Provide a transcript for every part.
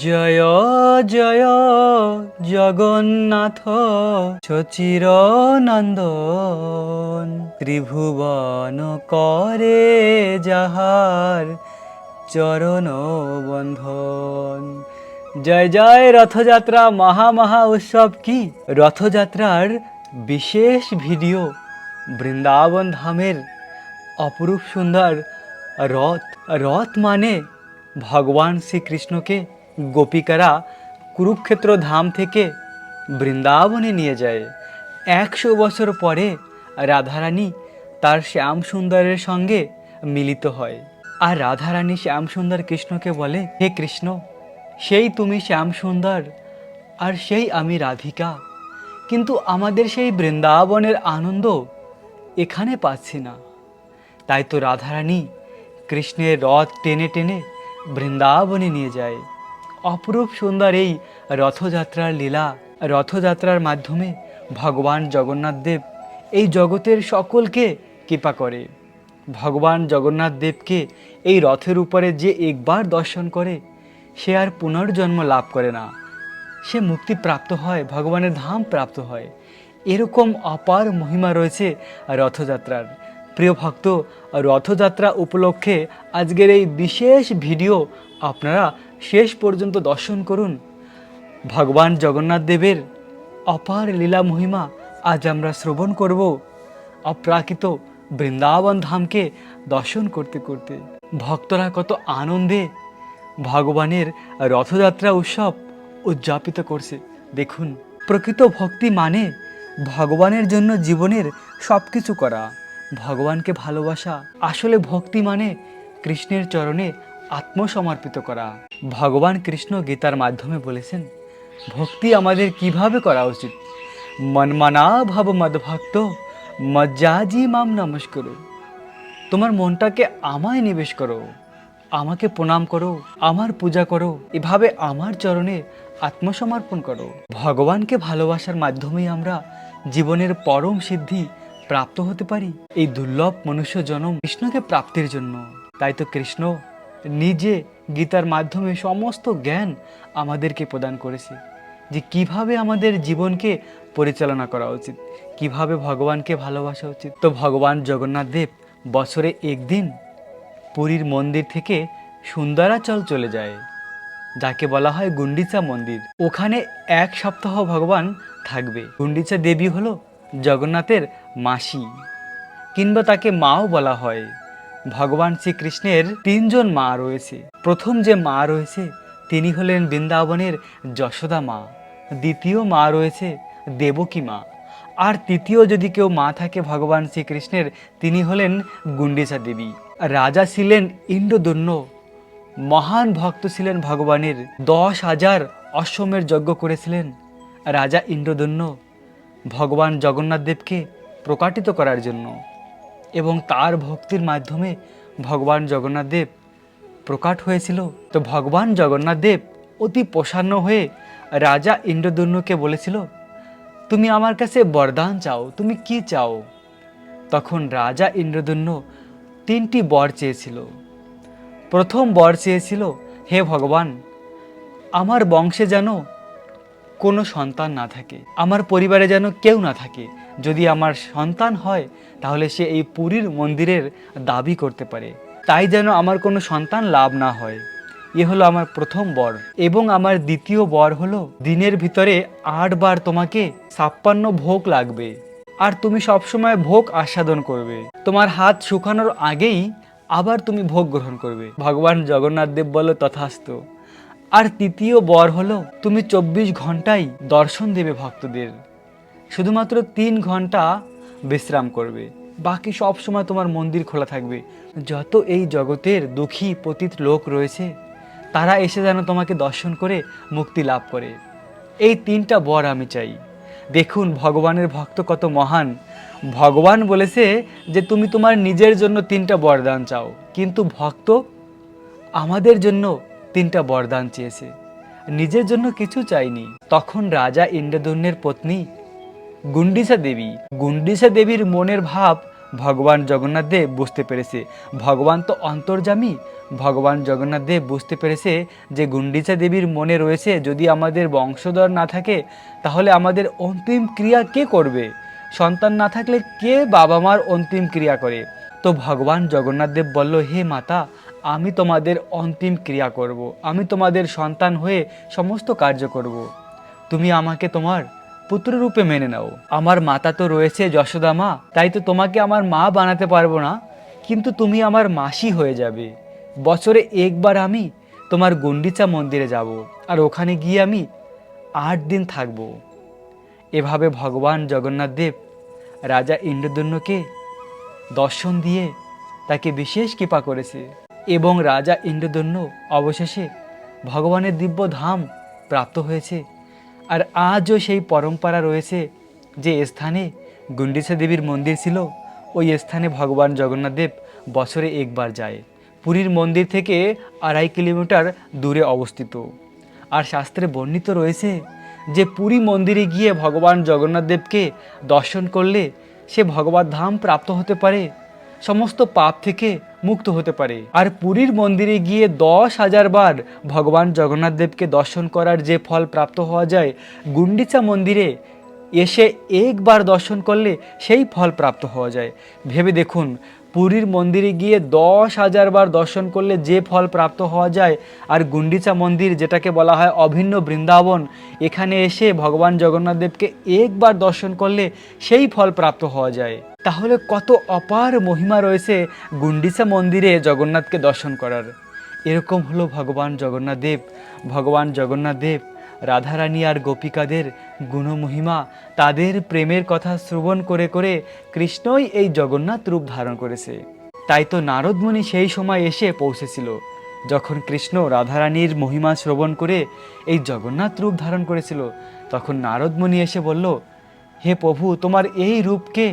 জয় জয়, জগন্নাথ শচির নন্দন ত্রিভুবন করে যাহার চরণ বন্ধন। জয় জয়, রথযাত্রা, মহা মহা উৎসব কি? রথযাত্রার বিশেষ ভিডিও বৃন্দাবন ধামের অপরূপ সুন্দর রথ রথ মানে ভগবান শ্রীকৃষ্ণকে গোপিকারা কুরুক্ষেত্র ধাম থেকে বৃন্দাবনে নিয়ে যায়। একশো বছর পরে রাধারানী তার শ্যাম সুন্দরের সঙ্গে মিলিত হয়। আর রাধারানী শ্যাম সুন্দর কৃষ্ণকে বলে, হে কৃষ্ণ, সেই তুমি শ্যাম সুন্দর, আর সেই আমি রাধিকা। কিন্তু আমাদের সেই বৃন্দাবনের আনন্দ এখানে পাচ্ছি না। তাই তো রাধারানী কৃষ্ণের রথ টেনে টেনে বৃন্দাবনে নিয়ে যায়। অপরূপ সুন্দর এই রথযাত্রার লীলা। রথযাত্রার মাধ্যমে ভগবান জগন্নাথ দেব এই জগতের সকলকে কৃপা করে। ভগবান জগন্নাথ দেবকে এই রথের উপরে যে একবার দর্শন করে, সে আর পুনর্জন্ম লাভ করে না। সে মুক্তি প্রাপ্ত হয়, ভগবানের ধাম প্রাপ্ত হয়। এরকম অপার মহিমা রয়েছে রথযাত্রার। প্রিয় ভক্ত, রথযাত্রা উপলক্ষে আজকের এই বিশেষ ভিডিও আপনারা শেষ পর্যন্ত দর্শন করুন। ভগবান জগন্নাথ দেবের অপার লীলা মহিমা আজ আমরা শ্রবণ করব অপ্রাকৃত বৃন্দাবন ধামকে দর্শন করতে করতে। ভক্তরা কত আনন্দে ভগবানের রথযাত্রা উৎসব উদযাপিত করছে। দেখুন, প্রকৃত ভক্তি মানে ভগবানের জন্য জীবনের সব কিছু করা। ভগবানকে ভালোবাসা। আসলে ভক্তি মানে কৃষ্ণের চরণে আত্মসমর্পিত করা। ভগবান কৃষ্ণ গীতার মাধ্যমে বলেছেন, ভক্তি আমাদের কীভাবে করা উচিত? মনমানা ভাব মদভক্ত, মজ্জাজি মাম নমস্কার। তোমার মনটাকে আমায় নিবেশ করো, আমাকে প্রণাম করো, আমার পূজা করো, এভাবে আমার চরণে আত্মসমর্পণ করো। ভগবানকে ভালোবাসার মাধ্যমেই আমরা জীবনের পরম সিদ্ধি প্রাপ্ত হতে পারি। এই দুর্লভ মনুষ্য জনম কৃষ্ণকে প্রাপ্তির জন্য। তাই তো কৃষ্ণ নিজে গীতার মাধ্যমে সমস্ত জ্ঞান আমাদেরকে প্রদান করেছে যে কীভাবে আমাদের জীবনকে পরিচালনা করা উচিত, কীভাবে ভগবানকে ভালোবাসা উচিত। তো ভগবান জগন্নাথ দেব বছরে একদিন পুরীর মন্দির থেকে সুন্দরাচল চলে যায়, যাকে বলা হয় গুন্ডিচা মন্দির। ওখানে এক সপ্তাহ ভগবান থাকবে। গুন্ডিচা দেবী হলো জগন্নাথের মাসি, কিংবা তাকে মাও বলা হয়। ভগবান শ্রীকৃষ্ণের তিনজন মা রয়েছে। প্রথম যে মা রয়েছে, তিনি হলেন বৃন্দাবনের যশোদা মা। দ্বিতীয় মা রয়েছে দেবকী মা। আর তৃতীয় যদি কেউ মা থাকে ভগবান শ্রীকৃষ্ণের, তিনি হলেন গুন্ডিচা দেবী। রাজা ছিলেন ইন্দ্রদন্য মহান ভক্ত ছিলেন ভগবানের। দশ হাজার অশ্বমের যজ্ঞ করেছিলেন রাজা ইন্দ্রদন্য ভগবান জগন্নাথ দেবকে প্রকাটিত করার জন্য। এবং তার ভক্তির মাধ্যমে ভগবান জগন্নাথ দেব প্রকাট হয়েছিল। তো ভগবান জগন্নাথ দেব অতি প্রসন্ন হয়ে রাজা ইন্দ্রদন্যকে বলেছিল, তুমি আমার কাছে বরদান চাও, তুমি কি চাও? তখন রাজা ইন্দ্রদন্য তিনটি বর চেয়েছিল। প্রথম বর চেয়েছিল, হে ভগবান, আমার বংশে যেন কোনো সন্তান না থাকে, আমার পরিবারে যেন কেউ না থাকে যদি আমার সন্তান হয়, তাহলে সে এই পুরীর মন্দিরের দাবি করতে পারে। তাই যেন আমার কোনো সন্তান লাভ না হয়। এ হলো আমার প্রথম বর। এবং আমার দ্বিতীয় বর হলো, দিনের ভিতরে আটবার তোমাকে ছাপ্পান্ন ভোগ লাগবে। আর তুমি সবসময় ভোগ আস্বাদন করবে। তোমার হাত শুকানোর আগেই আবার তুমি ভোগ গ্রহণ করবে। ভগবান জগন্নাথ দেব বলো তথাস্ত আর তৃতীয় বর হলো, তুমি চব্বিশ ঘন্টাই দর্শন দেবে ভক্তদের। শুধুমাত্র তিন ঘণ্টা বিশ্রাম করবে। বাকি সব সময় তোমার মন্দির খোলা থাকবে। যত এই জগতের দুঃখী পতিত লোক রয়েছে, তারা এসে যেন তোমাকে দর্শন করে, মুক্তি লাভ করে। এই তিনটা বর আমি চাই। দেখুন ভগবানের ভক্ত কত মহান। ভগবান বলেছে যে, তুমি তোমার নিজের জন্য তিনটা বরদান চাও। কিন্তু ভক্ত আমাদের জন্য তিনটা বরদান চেয়েছে। নিজের জন্য কিছু চাইনি। তখন রাজা ইন্দ্রদন্যের পত্নী গুন্ডিসা দেবী। গুন্ডিসা দেবীর মনের ভাব ভগবান জগন্নাথ দেব বুঝতে পেরেছে। ভগবান তো অন্তর্জামী ভগবান জগন্নাথ দেব বুঝতে পেরেছে যে গুন্ডিচা দেবীর মনে রয়েছে, যদি আমাদের বংশধর না থাকে, তাহলে আমাদের অন্তিম ক্রিয়া কে করবে? সন্তান না থাকলে কে বাবা মার অন্তিম ক্রিয়া করে? তো ভগবান জগন্নাথ দেব বলল, হে মাতা, আমি তোমাদের অন্তিম ক্রিয়া করব। আমি তোমাদের সন্তান হয়ে সমস্ত কার্য করব। তুমি আমাকে তোমার পুত্ররূপে মেনে নাও। আমার মাতা তো রয়েছে যশোদা মা, তাই তো তোমাকে আমার মা বানাতে পারব না। কিন্তু তুমি আমার মাসি হয়ে যাবে। বছরে একবার আমি তোমার গুন্ডিচা মন্দিরে যাব, আর ওখানে গিয়ে আমি আট দিন থাকব। এভাবে ভগবান জগন্নাথ দেব রাজা ইন্দ্রদন্যকে দর্শন দিয়ে তাকে বিশেষ কৃপা করেছে এবং রাজা ইন্দ্রদন্য অবশেষে ভগবানের দিব্য ধাম প্রাপ্ত হয়েছে। আর আজও সেই পরম্পরা রয়েছে যে স্থানে গুন্ডিসা দেবীর মন্দির ছিল। ওই স্থানে ভগবান জগন্নাথ দেব বছরে একবার যায়। পুরীর মন্দির থেকে আড়াই কিলোমিটার দূরে অবস্থিত। আর শাস্ত্রে বর্ণিত রয়েছে যে পুরী মন্দিরে গিয়ে ভগবান জগন্নাথ দেবকে দর্শন করলে সে ভগবত ধাম প্রাপ্ত হতে পারে। সমস্ত পাপ থেকে মুক্ত হতে পারে। আর পুরীর মন্দিরে গিয়ে দশ হাজার বার ভগবান জগন্নাথ দেবকে দর্শন করার যে ফল প্রাপ্ত হওয়া যায়, গুন্ডিচা মন্দিরে এসে একবার দর্শন করলে সেই ফল প্রাপ্ত হওয়া যায়। ভেবে দেখুন, পুরীর মন্দিরে গিয়ে দশ হাজার বার দর্শন করলে যে ফল প্রাপ্ত হওয়া যায়, আর গুন্ডিচা মন্দির যেটাকে বলা হয় অভিন্ন বৃন্দাবন, এখানে এসে ভগবান জগন্নাথ দেবকে একবার দর্শন করলে সেই ফল প্রাপ্ত হওয়া যায়। তাহলে কত অপার মহিমা রয়েছে গুন্ডিচা মন্দিরে জগন্নাথকে দর্শন করার। এরকম হলো ভগবান জগন্নাথ দেব ভগবান জগন্নাথ দেব রাধারানী আর গোপিকাদের গুণমহিমা, তাদের প্রেমের কথা শ্রবণ করে করে কৃষ্ণই এই জগন্নাথ রূপ ধারণ করেছে। তাই তো নারদমণি সেই সময় এসে পৌঁছেছিল, যখন কৃষ্ণ রাধারানীর মহিমা শ্রবণ করে এই জগন্নাথ রূপ ধারণ করেছিল। তখন নারদমণি এসে বলল, হে প্রভু, তোমার এই রূপকে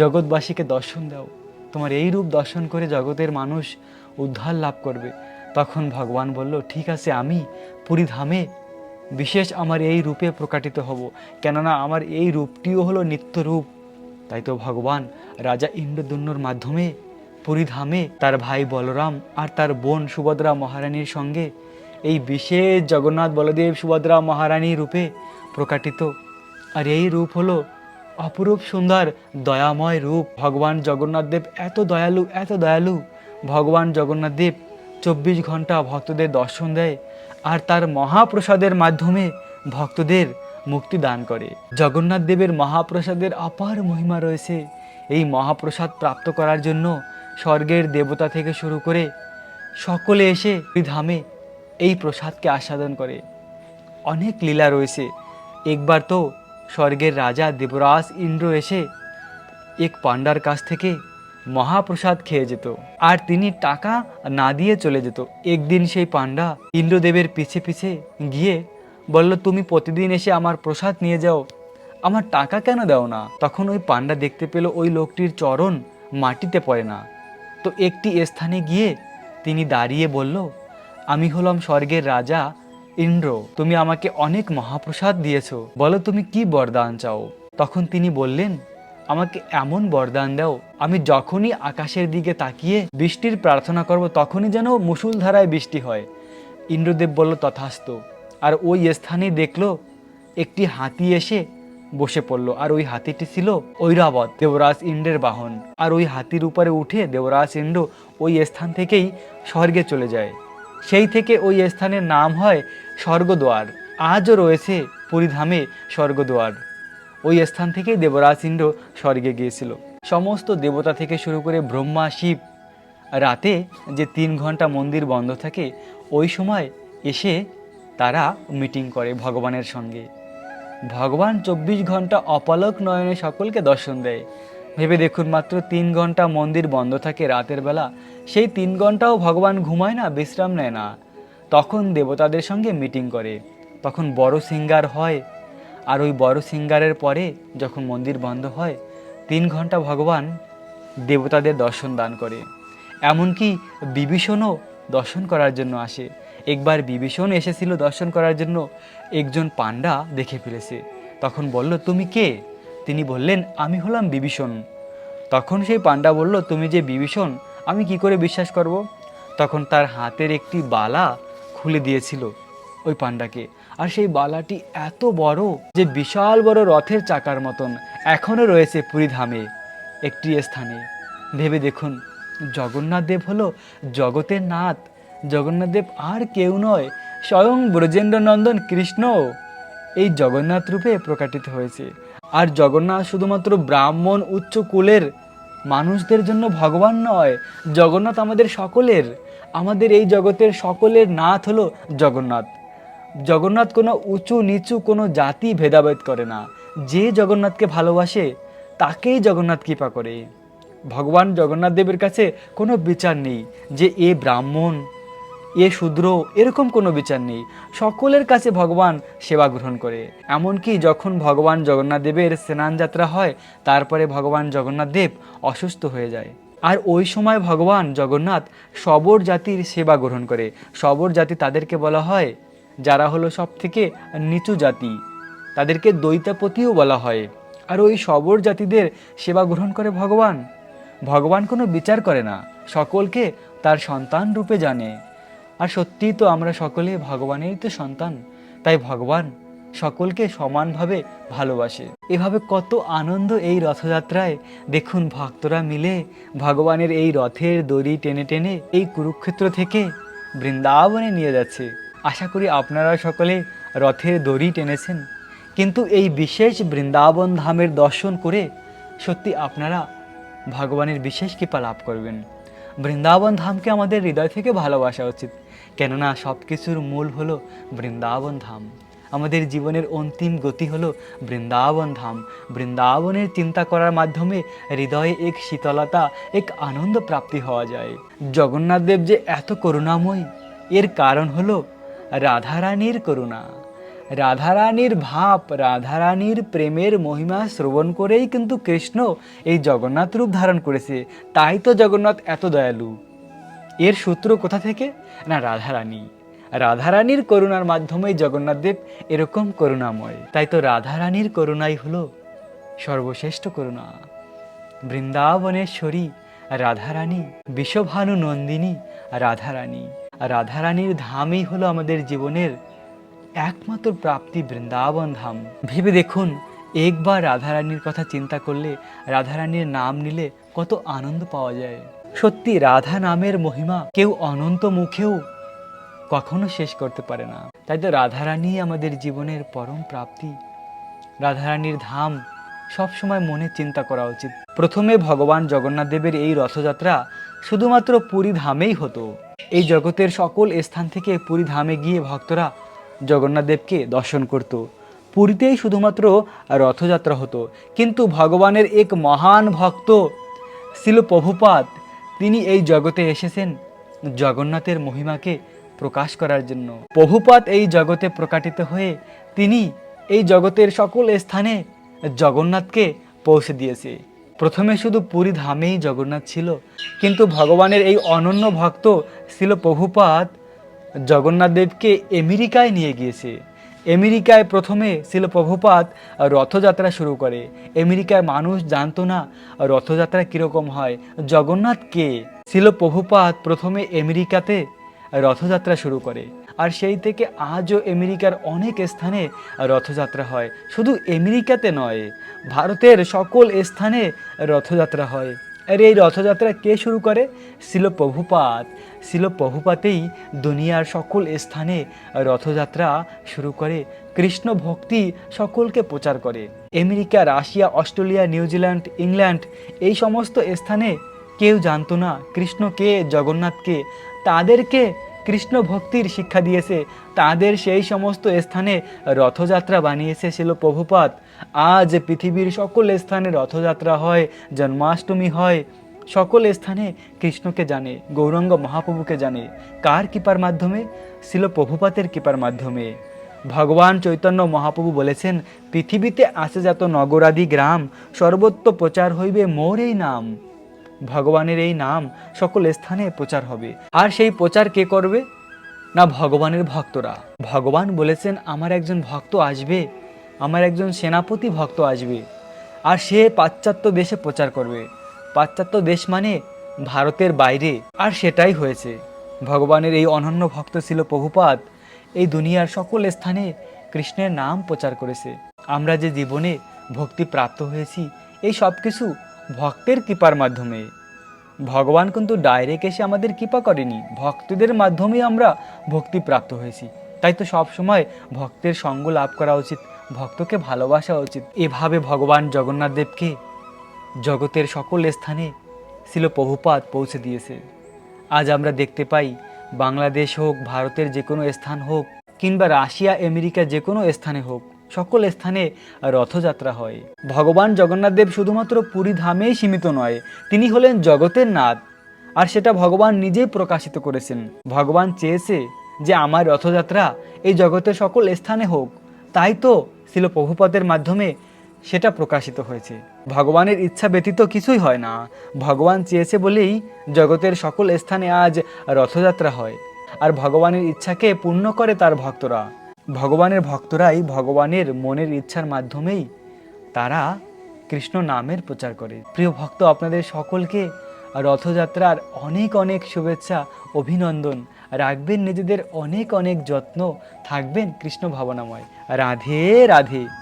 জগৎবাসীকে দর্শন দাও। তোমার এই রূপ দর্শন করে জগতের মানুষ উদ্ধার লাভ করবে। তখন ভগবান বলল, ঠিক আছে, আমি পুরী ধামে বিশেষ আমার এই রূপে প্রকাটিত হব। কেননা আমার এই রূপটিও হলো নিত্য রূপ তাই তো ভগবান রাজা ইন্দ্রদন্যর মাধ্যমে পুরী ধামে তার ভাই বলরাম আর তার বোন সুভদ্রা মহারানীর সঙ্গে এই বিশেষ জগন্নাথ বলদেব সুভদ্রা মহারানী রূপে প্রকাটিত। আর এই রূপ হলো অপরূপ সুন্দর, দয়াময় রূপ। ভগবান জগন্নাথ দেব এত দয়ালু এত দয়ালু। ভগবান জগন্নাথ দেব চব্বিশ ঘণ্টা ভক্তদের দর্শন দেয় আর তার মহাপ্রসাদের মাধ্যমে ভক্তদের মুক্তি দান করে। জগন্নাথ দেবের মহাপ্রসাদের অপার মহিমা রয়েছে। এই মহাপ্রসাদ প্রাপ্ত করার জন্য স্বর্গের দেবতা থেকে শুরু করে সকলে এসে ধামে এই প্রসাদকে আস্বাদন করে। অনেক লীলা রয়েছে। একবার তো স্বর্গের রাজা দেবরাজ ইন্দ্র এসে এক পাণ্ডার কাছ থেকে মহাপ্রসাদ খেয়ে যেত। আর তিনি টাকা না দিয়ে চলে যেত। একদিন সেই পাণ্ডা ইন্দ্রদেবের পিছে পিছে গিয়ে বলল, তুমি প্রতিদিন এসে আমার প্রসাদ নিয়ে যাও। আমার টাকা কেন দাও না? তখন ওই পাণ্ডা দেখতে পেল, ওই লোকটির চরণ মাটিতে পড়ে না। তো একটি স্থানে গিয়ে তিনি দাঁড়িয়ে বলল, আমি হলাম স্বর্গের রাজা ইন্দ্র, তুমি আমাকে অনেক মহাপ্রসাদ দিয়েছ। বলো তুমি কি বরদান চাও? তখন তিনি বললেন, আমাকে এমন বরদান দাও, আমি যখনই আকাশের দিকে তাকিয়ে বৃষ্টির প্রার্থনা করব, তখনই যেন মুসুলধারায় বৃষ্টি হয়। ইন্দ্রদেব বলল, তথাস্ত। আর ওই স্থানেই দেখল, একটি হাতি এসে বসে পড়ল, আর ওই হাতিটি ছিল ঐরাবত, দেবরাজ ইন্দ্রের বাহন। আর ওই হাতির উপরে উঠে দেবরাজ ইন্দ্র ওই স্থান থেকেই স্বর্গে চলে যায়। সেই থেকে ওই স্থানের নাম হয় স্বর্গদুয়ার আজও রয়েছে পুরীধামে স্বর্গদুয়ার ওই স্থান থেকেই দেবরাজ ইন্দ্র স্বর্গে গিয়েছিল। সমস্ত দেবতা থেকে শুরু করে ব্রহ্মা, শিব, রাতে যে তিন ঘণ্টা মন্দির বন্ধ থাকে, ওই সময় এসে তারা মিটিং করে ভগবানের সঙ্গে। ভগবান চব্বিশ ঘণ্টা অপালক নয়নে সকলকে দর্শন দেয়। ভেবে দেখুন মাত্র তিন ঘণ্টা মন্দির বন্ধ থাকে রাতের বেলা। সেই তিন ঘন্টাও ভগবান ঘুমায় না, বিশ্রাম নেয় না। তখন দেবতাদের সঙ্গে মিটিং করে। তখন বড় সিঙ্গার হয়। আর ওই বড় সিঙ্গারের পরে যখন মন্দির বন্ধ হয়, তিন ঘণ্টা ভগবান দেবতাদের দর্শন দান করে। এমনকি বিভীষণও দর্শন করার জন্য আসে। একবার বিভীষণ এসেছিল দর্শন করার জন্য, একজন পাণ্ডা দেখে ফেলেছে তখন বলল, তুমি কে? তিনি বললেন, আমি হলাম বিভীষণ। তখন সেই পান্ডা বলল, তুমি যে বিভীষণ, আমি কি করে বিশ্বাস করব? তখন তার হাতের একটি বালা খুলে দিয়েছিল ওই পান্ডাকে আর সেই বালাটি এত বড় যে বিশাল বড় রথের চাকার মতন এখনও রয়েছে পুরী ধামে একটি স্থানে। ভেবে দেখুন, জগন্নাথ দেব হলো জগতের নাথ। জগন্নাথ দেব আর কেউ নয়, স্বয়ং ব্রজেন্দ্রনন্দন কৃষ্ণ। এই জগন্নাথ রূপে প্রকাটিত হয়েছে। আর জগন্নাথ শুধুমাত্র ব্রাহ্মণ উচ্চ কুলের মানুষদের জন্য ভগবান নয়, জগন্নাথ আমাদের সকলের। আমাদের এই জগতের সকলের নাথ হলো জগন্নাথ। জগন্নাথ কোনো উঁচু নিচু কোনো জাতি ভেদাভেদ করে না। যে জগন্নাথকে ভালোবাসে, তাকেই জগন্নাথ কৃপা করে। ভগবান জগন্নাথ দেবের কাছে কোনো বিচার নেই যে এ ব্রাহ্মণ এ শূদ্র, এরকম কোনো বিচার নেই। সকলের কাছে ভগবান সেবা গ্রহণ করে। এমনকি যখন ভগবান জগন্নাথ দেবের স্নান যাত্রা হয়, তারপরে ভগবান জগন্নাথ দেব অসুস্থ হয়ে যায়। আর ওই সময় ভগবান জগন্নাথ সবর জাতির সেবা গ্রহণ করে। সবর জাতি তাদেরকে বলা হয়, যারা হলো সব থেকে নিচু জাতি। তাদেরকে দৈতাপতিও বলা হয়। আর ওই সবর জাতিদের সেবা গ্রহণ করে ভগবান। ভগবান কোনো বিচার করে না। সকলকে তার সন্তান রূপে জানে। আর সত্যিই তো আমরা সকলে ভগবানেরই তো সন্তান। তাই ভগবান সকলকে সমানভাবে ভালোবাসে। এভাবে কত আনন্দ এই রথযাত্রায়। দেখুন ভক্তরা মিলে ভগবানের এই রথের দড়ি টেনে টেনে এই কুরুক্ষেত্র থেকে বৃন্দাবনে নিয়ে যাচ্ছে। আশা করি আপনারা সকলে রথের দড়ি টেনেছেন। কিন্তু এই বিশেষ বৃন্দাবন ধামের দর্শন করে সত্যি আপনারা ভগবানের বিশেষ কৃপা লাভ করবেন। বৃন্দাবন ধামকে আমাদের হৃদয় থেকে ভালোবাসা উচিত। কেননা সব কিছুর মূল হলো বৃন্দাবন ধাম। আমাদের জীবনের অন্তিম গতি হলো বৃন্দাবন ধাম। বৃন্দাবনের চিন্তা করার মাধ্যমে হৃদয়ে এক শীতলতা, এক আনন্দ প্রাপ্তি হওয়া যায়। জগন্নাথ দেব যে এত করুণাময়, এর কারণ হলো রাধারানীর করুণা। রাধারানীর ভাব, রাধারানীর প্রেমের মহিমা শ্রবণ করেই কিন্তু কৃষ্ণ এই জগন্নাথ রূপ ধারণ করেছে। তাই তো জগন্নাথ এত দয়ালু। এর সূত্র কোথা থেকে? না, রাধারানী। রাধারানীর করুণার মাধ্যমেই জগন্নাথদেব এরকম করুণাময়। তাই তো রাধারানীর করুণাই হলো সর্বশ্রেষ্ঠ করুণা। বৃন্দাবনেশ্বরী রাধারানী, বিশ্বভানু নন্দিনী রাধারানী। রাধারানীর ধামই হলো আমাদের জীবনের একমাত্র প্রাপ্তি বৃন্দাবন ধাম। ভেবে দেখুন, একবার রাধারানীর কথা চিন্তা করলে, রাধারানীর নাম নিলে কত আনন্দ পাওয়া যায়। সত্যি রাধা নামের মহিমা কেউ অনন্ত মুখেও কখনো শেষ করতে পারে না। তাই তো রাধারানী আমাদের জীবনের পরম প্রাপ্তি। রাধারানীর ধাম সবসময় মনে চিন্তা করা উচিত। প্রথমে ভগবান জগন্নাথ দেবের এই রথযাত্রা শুধুমাত্র পুরী ধামেই হতো। এই জগতের সকল স্থান থেকে পুরী ধামে গিয়ে ভক্তরা জগন্নাথ দেবকে দর্শন করত। পুরীতেই শুধুমাত্র রথযাত্রা হতো। কিন্তু ভগবানের এক মহান ভক্ত ছিল প্রভুপাত তিনি এই জগতে এসেছেন জগন্নাথের মহিমাকে প্রকাশ করার জন্য। প্রভুপাত এই জগতে প্রকাটিত হয়ে তিনি এই জগতের সকল স্থানে জগন্নাথকে পৌঁছে দিয়েছে। প্রথমে শুধু পুরী ধামেই জগন্নাথ ছিল, কিন্তু ভগবানের এই অনন্য ভক্ত ছিল প্রভুপাত জগন্নাথ দেবকে আমেরিকায় নিয়ে গিয়েছে। আমেরিকায় প্রথমে ছিল প্রভুপাত রথযাত্রা শুরু করে। আমেরিকায় মানুষ জানতো না রথযাত্রা কীরকম হয়। জগন্নাথ কে? ছিল প্রভুপাত প্রথমে আমেরিকাতে রথযাত্রা শুরু করে। আর সেই থেকে আজও আমেরিকার অনেক স্থানে রথযাত্রা হয়। শুধু আমেরিকাতে নয়, ভারতের সকল স্থানে রথযাত্রা হয়। আর এই রথযাত্রা কে শুরু করে? শিল প্রভুপাত। শিল প্রভুপাতেই দুনিয়ার সকল স্থানে রথযাত্রা শুরু করে। কৃষ্ণ ভক্তি সকলকে প্রচার করে। America, Russia, Australia New Zealand England এই সমস্ত স্থানে কেউ জানতো না কৃষ্ণকে, জগন্নাথকে। তাদেরকে কৃষ্ণ ভক্তির শিক্ষা দিয়েছে। তাদের সেই সমস্ত স্থানে রথযাত্রা বানিয়েছে ছিল প্রভুপাত। আজ পৃথিবীর সকল স্থানে রথযাত্রা হয়, জন্মাষ্টমী হয়। সকল স্থানে কৃষ্ণকে জানে, গৌরঙ্গ মহাপ্রভুকে জানে। কার কৃপার মাধ্যমে? ছিল প্রভুপাতের কৃপার মাধ্যমে। ভগবান চৈতন্য মহাপ্রভু বলেছেন, পৃথিবীতে আসে যত নগরাদি গ্রাম, সর্বত্র প্রচার হইবে মোর এই নাম। ভগবানের এই নাম সকল স্থানে প্রচার হবে। আর সেই প্রচার কে করবে? না, ভগবানের ভক্তরা। ভগবান বলেছেন, আমার একজন ভক্ত আসবে, আমার একজন সেনাপতি ভক্ত আসবে, আর সে পাশ্চাত্য দেশে প্রচার করবে। পাশ্চাত্য দেশ মানে ভারতের বাইরে। আর সেটাই হয়েছে। ভগবানের এই অনন্য ভক্ত ছিল প্রভুপাত এই দুনিয়ার সকল স্থানে কৃষ্ণের নাম প্রচার করেছে। আমরা যে জীবনে ভক্তি প্রাপ্ত হয়েছি, এই সব কিছু ভক্তের কৃপার মাধ্যমে। ভগবান কিন্তু ডাইরেক্ট এসে আমাদের কৃপা করেনি। ভক্তদের মাধ্যমে আমরা ভক্তি প্রাপ্ত হয়েছি। তাই তো সব সময় ভক্তের সঙ্গ লাভ করা উচিত, ভক্তকে ভালোবাসা উচিত। এভাবে ভগবান জগন্নাথ দেবকে জগতের সকল স্থানে ছিল প্রভুপাত পৌঁছে দিয়েছে। আজ আমরা দেখতে পাই, বাংলাদেশ হোক, ভারতের যে কোনো স্থান হোক, কিংবা রাশিয়া, আমেরিকা যে কোনো স্থানে হোক সকল স্থানে রথযাত্রা হয়। ভগবান জগন্নাথ দেব শুধুমাত্র পুরী ধামেই সীমিত নয়, তিনি হলেন জগতের নাথ। আর সেটা ভগবান নিজেই প্রকাশিত করেছেন। ভগবান চেয়েছে যে আমার রথযাত্রা এই জগতের সকল স্থানে হোক। তাই তো ছিল প্রভুপদের মাধ্যমে সেটা প্রকাশিত হয়েছে। ভগবানের ইচ্ছা ব্যতীত কিছুই হয় না। ভগবান চেয়েছে বলেই জগতের সকল স্থানে আজ রথযাত্রা হয়। আর ভগবানের ইচ্ছাকে পূর্ণ করে তার ভক্তরা। ভগবানের ভক্তরাই ভগবানের মনের ইচ্ছার মাধ্যমেই তারা কৃষ্ণ নামের প্রচার করে। প্রিয় ভক্ত, আপনাদের সকলকে রথযাত্রার অনেক অনেক শুভেচ্ছা, অভিনন্দন। রাখবেন নিজেদের অনেক অনেক যত্ন। থাকবেন কৃষ্ণ ভাবনাময়। রাধে রাধে।